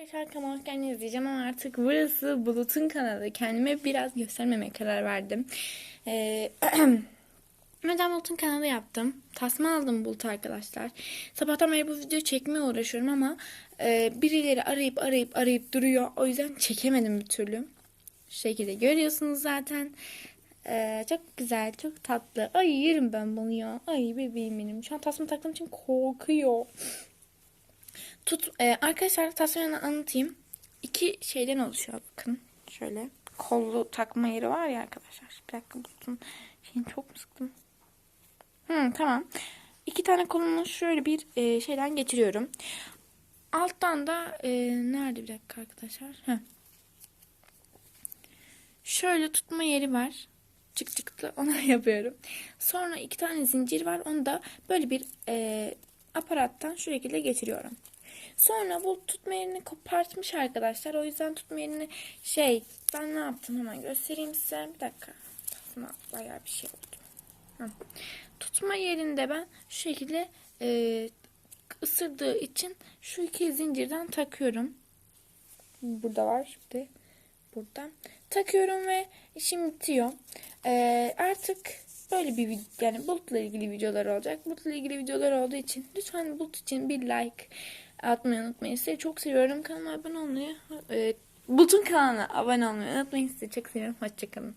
Arkadaşlar kanalıma hoş geldiniz diyeceğim ama artık burası Bulut'un kanalı. Kendime biraz göstermemeye karar verdim. Ee, Bulut'un kanalı yaptım. Tasma aldım Bulut arkadaşlar. Sabahtan beri bu videoyu çekmeye uğraşıyorum ama e, birileri arayıp arayıp arayıp duruyor. O yüzden çekemedim bir türlü. Şu şekilde görüyorsunuz zaten. Ee, çok güzel, çok tatlı. Ay yerim ben bunu ya. Ay bebeğim benim. Şu an tasma taktığım için korkuyor. Tut, e, arkadaşlar tasvirini anlatayım. İki şeyden oluşuyor bakın. Şöyle kollu takma yeri var ya arkadaşlar. Bir dakika bulsun. Şeyini çok mu sıktım? Hı, tamam. İki tane kolunu şöyle bir e, şeyden geçiriyorum. Alttan da e, nerede bir dakika arkadaşlar? Heh. Şöyle tutma yeri var. Çık çıktı onu yapıyorum. Sonra iki tane zincir var. Onu da böyle bir e, aparattan şu şekilde geçiriyorum. Sonra bu tutma yerini kopartmış arkadaşlar. O yüzden tutma yerini şey ben ne yaptım hemen göstereyim size. Bir dakika. Aslında bayağı bir şey oldu. Hı. Tutma yerinde ben şu şekilde e, ısırdığı için şu iki zincirden takıyorum. Burada var şimdi. Buradan takıyorum ve işim bitiyor. E, artık böyle bir yani bulutla ilgili videolar olacak. Bulutla ilgili videolar olduğu için lütfen bulut için bir like atmayı unutmayın. Sizi çok seviyorum. Kanalıma abone olmayı, e, Bulut'un kanalına abone olmayı unutmayın. Sizi çok seviyorum. Hoşçakalın.